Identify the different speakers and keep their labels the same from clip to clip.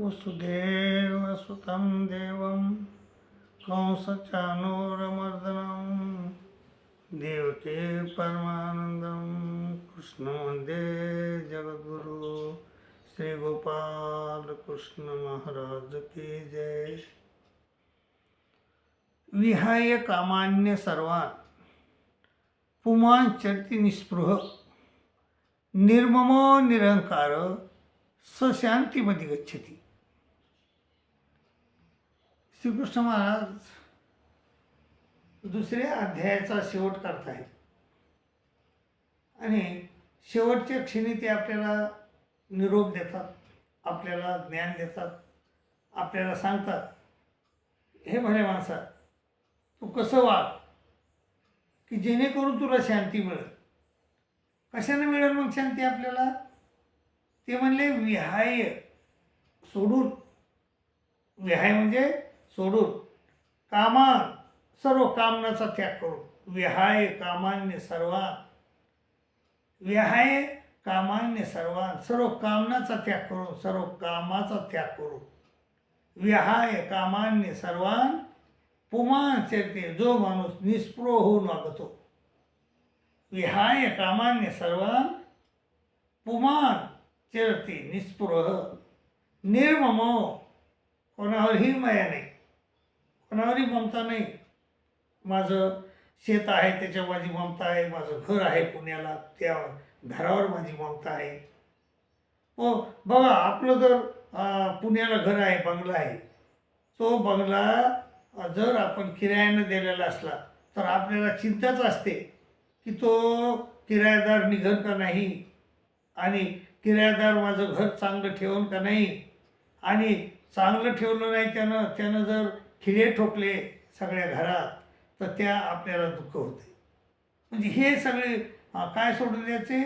Speaker 1: वसुदेवसुतं देवं कंसचानूरमर्दनं देवके परमानन्दं कृष्णवन्दे जगद्गुरु श्रीगोपालकृष्णमहाराज की जय। विहाय कामान्य सर्वान् पुमान चरती निस्पृह निर्ममो निरंकार सशांतीमध्ये गच्छती श्रीकृष्ण महाराज दुसऱ्या अध्यायाचा शेवट करतायत. आणि शेवटच्या क्षणी ते आपल्याला निरोप देतात आपल्याला ज्ञान देतात आपल्याला सांगतात हे भले माणसा तू कसं वाग? की जेणेकरून तुला शांती मिळेल. कशाने मिळेल मग शांती आपल्याला? ते म्हणले विहाय सोडून. विहाय म्हणजे सोडून कामान सर्व कामनाचा त्याग करून. विहाय कामान्य सर्वान. विहाय कामान्य सर्वान. सर्व कामनाचा त्याग करून सर्व कामाचा त्याग करून. विहाय कामान्य सर्वान. पुमान चरते जो माणूस निस्पृह होऊन वागतो. विहाय कामान्य सर्वान. पुमान चरते निस्पृह. निर्मम. कोणावरही मया नाही. कोणावरही ममता नाही. माझं शेत आहे त्याच्या माझी ममता आहे माझं घर आहे पुण्याला त्या घरावर माझी ममता आहे. हो बघा आपलं जर पुण्याला घर आहे बंगला आहे तो बंगला जर आपण किरायानं दिलेला असला तर आपल्याला चिंताच असते की तो किरायादार निघन का नाही आणि किरायादार माझं घर चांगलं ठेवून का नाही. आणि चांगलं ठेवलं नाही त्यानं त्यानं जर खिळे ठोकले सगळ्या घरात तर त्या आपल्याला दुःख होते. म्हणजे हे सगळे काय सोडून द्यायचे?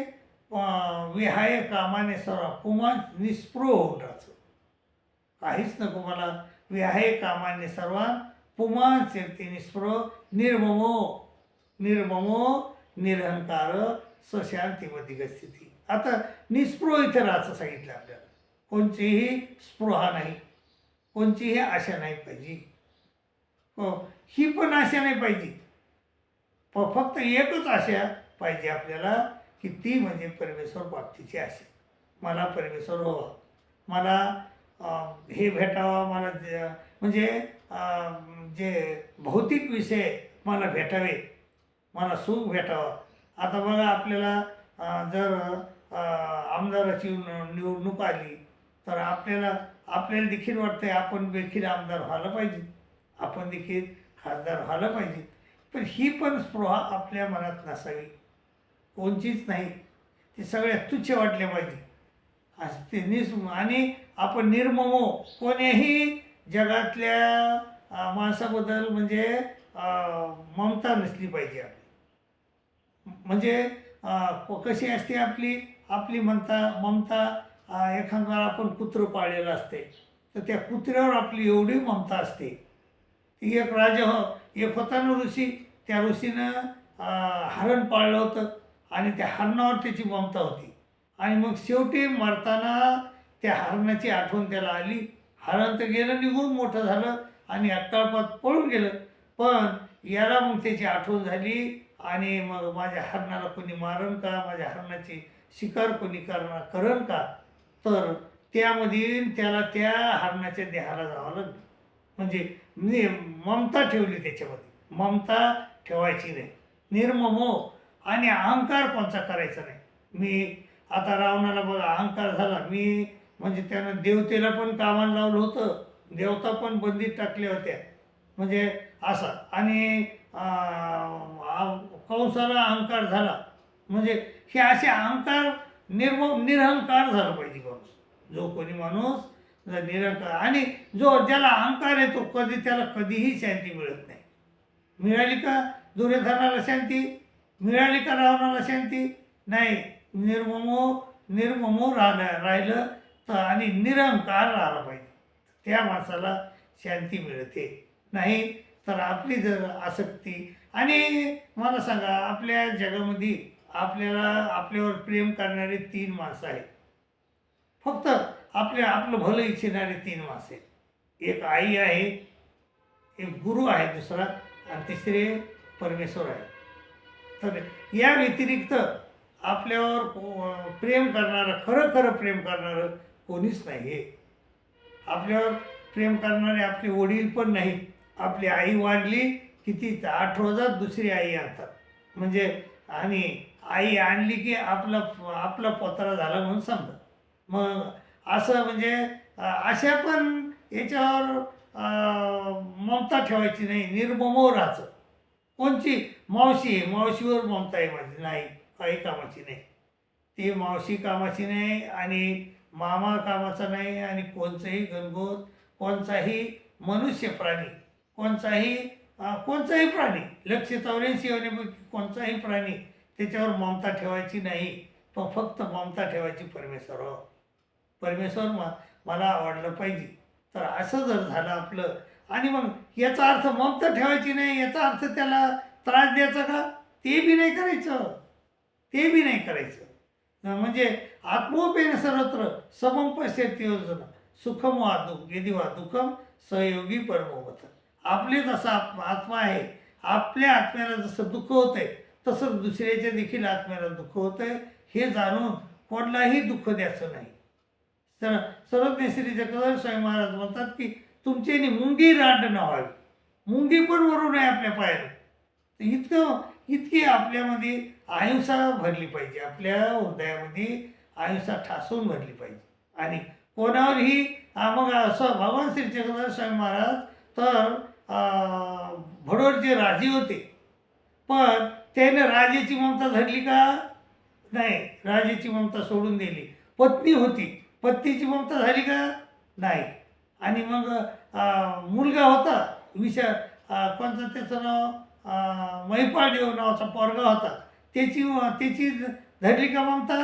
Speaker 1: विहाय कामाने सर्व पुमान निस्पृह होऊन काहीच नको मला. विहाय कामाने सर्वान पुमान चिरते निस्पृह निर्ममो निर्ममो निरहंकार सशांतीमध्ये गस्थिती आता निस्पृह इथे राहायचं सांगितलं आपल्याला. कोणचीही स्पृहा नाही. कोणचीही आशा नाही पाहिजे. हो ही पण आशा नाही पाहिजे. प फक्त एकच आशा पाहिजे आपल्याला की ती म्हणजे परमेश्वर बाबतीची आशा. मला परमेश्वर व्हावा. मला हे भेटावा मला म्हणजे जे भौतिक विषय मला भेटावे मला सुख भेटावं. आता बघा आपल्याला जर आमदाराची निवडणूक आली तर आपल्याला आपल्याला देखील वाटतंय आपण देखील आमदार व्हायला पाहिजे. आपण देखील खासदार व्हायला पाहिजे. पण ही पण स्पृहा आपल्या मनात नसावी. कोणचीच नाही. ते सगळ्या तुच्छ वाटले पाहिजे. असं ते निस आणि आपण निर्ममो कोण्याही जगातल्या माणसाबद्दल म्हणजे ममता नसली पाहिजे आपली. म्हणजे कशी असते आपली? आपली ममता ममता अं, एखादा आपण कुत्रं पाळलेलं असते. तर त्या कुत्र्यावर आपली एवढी ममता असते. एक राजा हो एक होता ना ऋषी. त्या ऋषीनं हरण पाळलं होतं आणि त्या हरणावर त्याची ममता होती. आणि मग शेवटी मरताना त्या हरणाची आठवण त्याला आली. हरण तर गेलं निघून मोठं झालं आणि अक्काळपात पळून गेलं. पण याला मग त्याची आठवण झाली आणि मग माझ्या हरणाला कोणी मारण का? माझ्या हरणाची शिकार कोणी करणार करण का? तर त्यामध्ये त्याला त्या हरणाच्या देहाला जावं लागलं. म्हणजे नि ममता ठेवली त्याच्यामध्ये. ममता ठेवायची नाही. निर्ममो हो. आणि अहंकार कोणचा करायचा नाही. मी आता रावणाला बघा अहंकार झाला. मी म्हणजे त्यानं देवतेला पण कामाला लावलं होतं. देवता पण बंदीत टाकल्या होत्या. म्हणजे असं. आणि कंसाला अहंकार झाला. म्हणजे हे असे अहंकार निर्म निरहंकार झाला पाहिजे माणूस. जो कोणी माणूस निरंकार. आणि जो ज्याला अहंकार येतो कधी त्याला कधीही शांती मिळत नाही. मिळाली का दुर्योधनाला शांती? मिळाली का रावणाला शांती? नाही. निर्ममो निर्ममो राहणं राहिलं तर आणि निरंकार राहिला पाहिजे. त्या माणसाला शांती मिळते. नाही तर आपली जर आसक्ती आणि मला सांगा आपल्या जगामध्ये आपल्याला आपल्यावर प्रेम करणारी तीन माणसं आहेत. फक्त आपल्या आपलं भलं इच्छिणारे तीन मासे एक आई आहे एक गुरु आहे दुसरा आणि तिसरे परमेश्वर आहे. तर या व्यतिरिक्त आपल्यावर प्रेम करणारं खरं खरं प्रेम करणारं कोणीच नाही आहे आपल्यावर प्रेम करणारे आपले वडील पण नाही आपली आई वाढली की ती आठ रोजात दुसरी आई आणतात. म्हणजे आणि आई आणली की आपला आपला पोतरा झाला म्हणून समजा. मग असं म्हणजे अशा पण याच्यावर ममता ठेवायची नाही निर्ममो राहायचं कोणची? मावशी आहे. मावशीवर ममता आहे माझी. नाही काही कामाची नाही. ती मावशी कामाची नाही आणि मामा कामाचा नाही आणि कोणचंही गणगोत कोणचाही मनुष्य प्राणी कोणचाही कोणचाही प्राणी लक्ष चौऱ्याऐंशी होण्यापैकी कोणचाही प्राणी त्याच्यावर ममता ठेवायची नाही. पण फक्त ममता ठेवायची परमेश्वरावर परमेश्वर मा मला आवडलं पाहिजे. तर असं जर झालं आपलं आणि मग याचा अर्थ ममता ठेवायची नाही याचा अर्थ त्याला त्रास द्यायचा का? ते बी नाही करायचं. ते बी नाही करायचं. म्हणजे आत्मोपेन सर्वत्र समम पश्यती योजना. सुखम वादू यदि वाहतुकम सहयोगी परमोवत आपले जसा आत्मा आत्मा आहे. आपल्या आत्म्याला जसं दुःख होतंय तसंच दुसऱ्याच्या देखील आत्म्याला दुःख होतंय. हे जाणून कोणालाही दुःख द्यायचं नाही. तर सर्वज्ञ श्री जगदर स्वामी महाराज म्हणतात की तुमच्यानी मुंगी रांड न व्हावी. मुंगी पण वरू नये आपल्या पायाला तर इतकं इतकी आपल्यामध्ये अहिंसा भरली पाहिजे. आपल्या हृदयामध्ये अहिंसा ठासून भरली पाहिजे. आणि कोणावरही हा मग असं भगवान श्री जगदार स्वामी महाराज तर भडोर जे राजे होते. पण त्याने राजेची ममता धरली का? नाही. राजेची ममता सोडून दिली. पत्नी होती. पत्नीची ममता झाली का? नाही. आणि मग मुलगा होता विषय कोणतं त्याचं नाव? महिपाळदेव नावाचा पोरगा होता. त्याची त्याची धरली का ममता?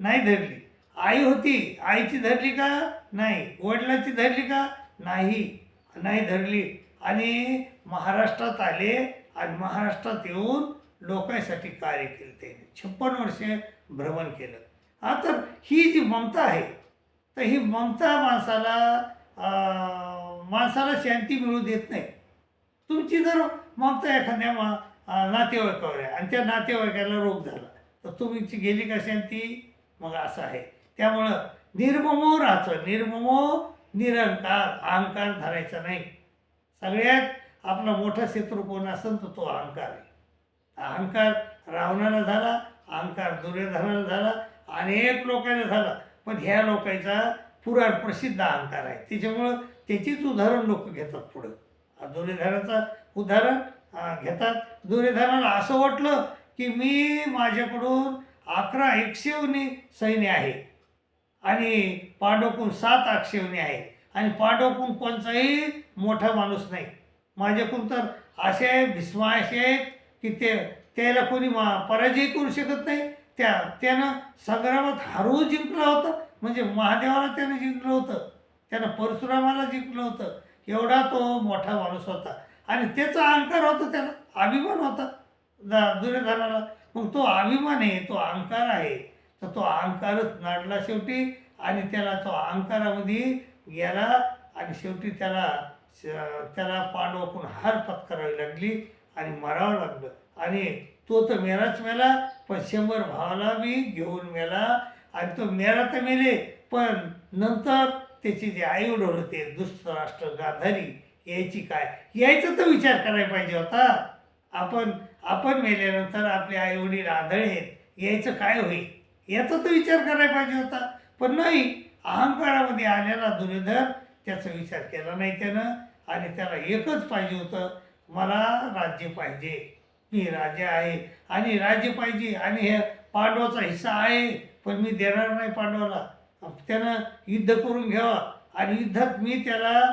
Speaker 1: नाही धरली. आई होती. आईची धरली का? नाही. वडिलाची धरली का? नाही. नाही धरली. आणि महाराष्ट्रात आले आणि महाराष्ट्रात येऊन लोकांसाठी कार्य केलं त्याने. छप्पन वर्षे भ्रमण केलं. हा तर ही जी ममता आहे तर ही ममता माणसाला माणसाला शांती मिळू देत नाही. तुमची जर ममता एखाद्या मा नातेवाईकावर आहे आणि त्या नातेवाईकाला रोग झाला तर तुमची गेली का शांती? मग असं आहे. त्यामुळं निर्ममो राहायचं निर्ममो निरंकार अहंकार धरायचा नाही. सगळ्यात आपला मोठा शत्रू कोण असेल तर तो अहंकार आहे. अहंकार रावणाला झाला अहंकार दुर्योधनाला झाला अनेक लोकांना झाला. पण ह्या लोकांचा पुराण प्रसिद्ध अहंकार आहे. त्याच्यामुळं त्याचीच उदाहरण लोक घेतात पुढं. दुर्योधनाचं उदाहरण घेतात. दुर्योधनाला असं वाटलं की मी माझ्याकडून अकरा एकशेवनी सैन्य आहे आणि पांडवकून सात आक्षेवणी आहे आणि पांडवकून कोणचाही मोठा माणूस नाही. माझ्याकडून तर असे भीष्मा असे आहेत की ते त्याला कोणी मा पराजय करू शकत नाही. त्या त्यानं संग्रामात हरवू जिंकला होता. म्हणजे महादेवाला त्यानं जिंकलं होतं. त्यानं परशुरामाला जिंकलं होतं. एवढा तो मोठा माणूस होता. आणि त्याचा अहंकार होता त्याला अभिमान होता. दा- दुर्योधनाला. मग तो अभिमान आहे तो अहंकार आहे. तर तो अहंकारच नाडला शेवटी आणि त्याला तो अहंकारामध्ये गेला आणि शेवटी त्याला त्याला पांडवाकडून हार पत्करावी लागली आणि मरावं लागलं. आणि तो तर मेलाच मेला पण शंभर भावाला बी घेऊन मेला. आणि तो मेला तर मेले पण नंतर त्याचे जे आई वडील होते दुष्टराष्ट्र गांधारी यायची काय? यायचा तर विचार करायला पाहिजे होता. आपण आपण मेल्यानंतर आपले आई वडील आढळेत यायचं काय होईल? याचा तर विचार करायला पाहिजे होता. पण नाही अहंकारामध्ये आलेला दुर्योधन त्याचा विचार केला नाही त्यानं. आणि त्याला एकच पाहिजे होतं मला राज्य पाहिजे. मी राजा आहे. आणि राज्य पाहिजे. आणि हे पांडवाचा हिस्सा आहे. पण मी देणार नाही पांडवाला. त्यानं युद्ध करून घ्यावा. आणि युद्धात मी त्याला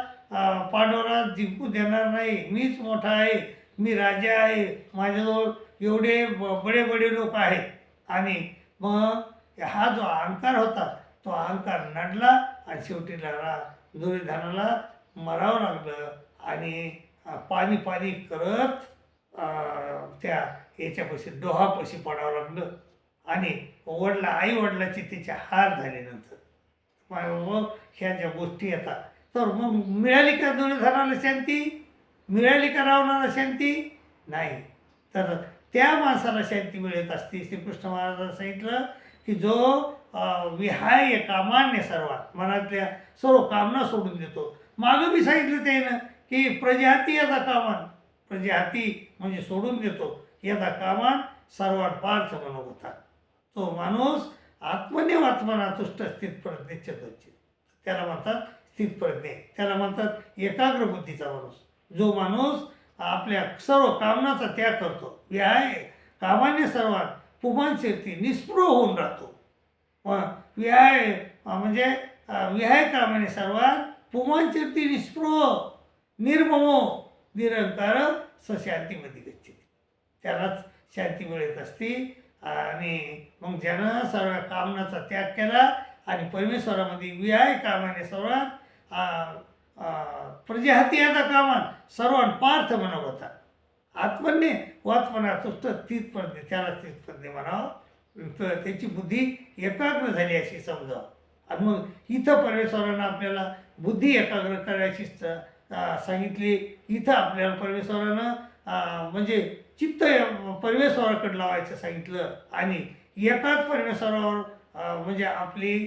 Speaker 1: पांडवाला जिंकू देणार नाही. मीच मोठा आहे. मी राजा आहे. माझ्याजवळ एवढे ब- बडे बडे लोक आहेत. आणि मग हा जो अहंकार होता तो अहंकार नडला आणि शेवटी लढा दुर्योधनाला मरावं लागलं. आणि पाणी पाणी करत त्या याच्यापाशी डोहापाशी पडावं लागलं. आणि वडला आई वडिलाची तिचे हार झाल्यानंतर. मग ह्या ज्या गोष्टी येतात तर मग मिळाली का दुर्योधनाला शांती? मिळाली का रावणाला शांती? नाही. तर त्या माणसाला शांती मिळत असते श्रीकृष्ण महाराजांना सांगितलं की जो विहाय कामान्य सर्वात मनातल्या सर्व कामना सोडून देतो. मागं बी सांगितलं त्यानं की प्रजाती याचा कामान म्हणजे प्रजाती म्हणजे सोडून देतो यदा कामान सर्वात पार्थ मनोगता तो माणूस आत्मने आत्मना तुष्ट स्थितप्रज्ञ चतुर्चित त्याला म्हणतात स्थितप्रज्ञे. त्याला म्हणतात एकाग्र बुद्धीचा माणूस. जो माणूस आपल्या सर्व कामनाचा त्याग करतो. विहाय कामाने सर्वात पुमान शिरती निस्पृह होऊन राहतो. व विहाय म्हणजे विहाय कामाने सर्वात पुमान शिरती निस्पृह निर्ममो निरंकार सशांतीमध्ये गच्छते त्यालाच शांती मिळत असते आणि मग ज्यानं सर्व कामनाचा त्याग केला आणि परमेश्वरामध्ये विहाय कामाने सर्वात प्रजाहाती आता कामान सर्वान पार्थ म्हणत होता. आत्मन्य वाचपणा तुष्ट तीतपर्यंत त्याला तीतपर्यंत म्हणावं. तर त्याची बुद्धी एकाग्र झाली अशी समजावं. आणि मग इथं परमेश्वरानं आपल्याला बुद्धी एकाग्र करायची सांगितली. इथं आपल्याला परमेश्वरानं म्हणजे चित्त परमेश्वराकडे लावायचं सांगितलं. आणि एकाच परमेश्वरावर म्हणजे आपली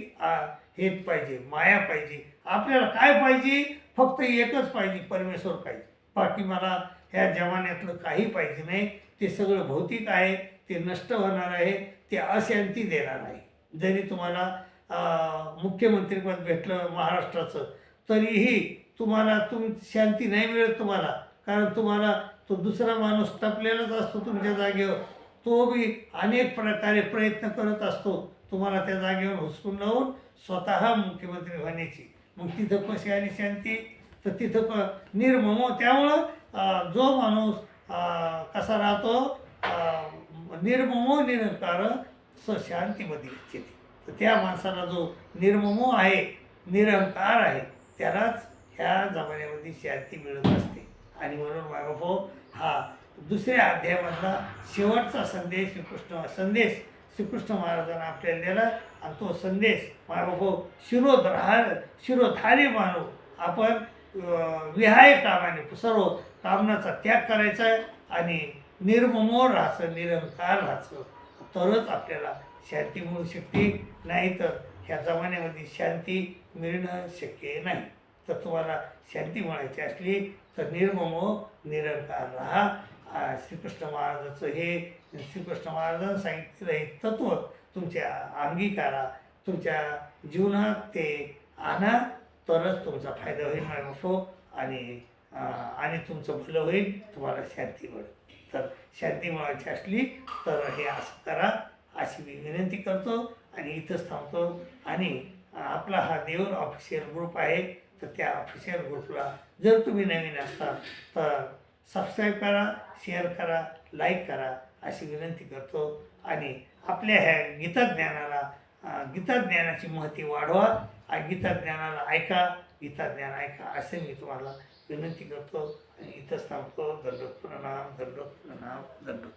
Speaker 1: हे पाहिजे माया पाहिजे. आपल्याला काय पाहिजे? फक्त एकच पाहिजे परमेश्वर पाहिजे. बाकी मला ह्या जमान्यातलं काही पाहिजे नाही. ते सगळं भौतिक आहे ते नष्ट होणार आहे ते अशांती देणार आहे. जरी तुम्हाला मुख्यमंत्रीपद भेटलं महाराष्ट्राचं तरीही तुम्हाला तुम शांती नाही मिळत तुम्हाला. कारण तुम्हाला तो दुसरा माणूस टपलेलाच असतो तुमच्या जागेवर. तो बी अनेक प्रकारे प्रयत्न करत असतो. तुम्हाला त्या जागेवर हुसकून लावून स्वतः मुख्यमंत्री होण्याची. मग तिथं कशी आली शांती? तर तिथं क निर्ममो त्यामुळं जो माणूस कसा राहतो निर्ममो निरंकार स शांतीमध्ये इच्छिते तर त्या माणसाला जो निर्ममो आहे निरंकार आहे त्यालाच ह्या जमान्यामध्ये शांती मिळत असते. आणि म्हणून मायबापो हो, हा दुसऱ्या अध्यायामधला शेवटचा संदेश श्रीकृष्ण संदेश श्रीकृष्ण महाराजांना आपल्याला दिला. आणि तो संदेश मायबापो हो, शिरोधार शिरोधारी मानू आपण विहाय कामाने सर्व कामनाचा त्याग करायचा आहे आणि निर्ममोर राहायचं निरंकार राहायचं तरच आपल्याला शांती मिळू शकते. नाही तर ह्या जमान्यामध्ये शांती मिळणं शक्य नाही. तर तुम्हाला शांती म्हणायची असली तर निर्ममो निरंकार राहा. श्रीकृष्ण महाराजाचं हे श्रीकृष्ण महाराजांनी सांगितलेलं हे तत्त्व तुमच्या अंगीकारा तुमच्या जीवनात ते आणा तरच तुमचा फायदा होईल असो. आणि आणि तुमचं भलं होईल तुम्हाला शांती मिळेल. तर शांती मिळायची असली तर हे असं करा. अशी मी विनंती करतो आणि इथंच थांबतो. आणि आपला हा देऊर ऑफिशियल ग्रुप आहे. तर त्या ऑफिशियल ग्रुपला जर तुम्ही नवीन असता तर सबस्क्राईब करा शेअर करा लाईक करा अशी विनंती करतो. आणि आपल्या ह्या गीताज्ञानाला गीताज्ञानाची महती वाढवा आणि गीताज्ञानाला ऐका गीताज्ञान ऐका असे मी तुम्हाला विनंती करतो. आणि इथंच थांबतो. दंडोत प्रणाम दंडोत प्रणाम दंडोत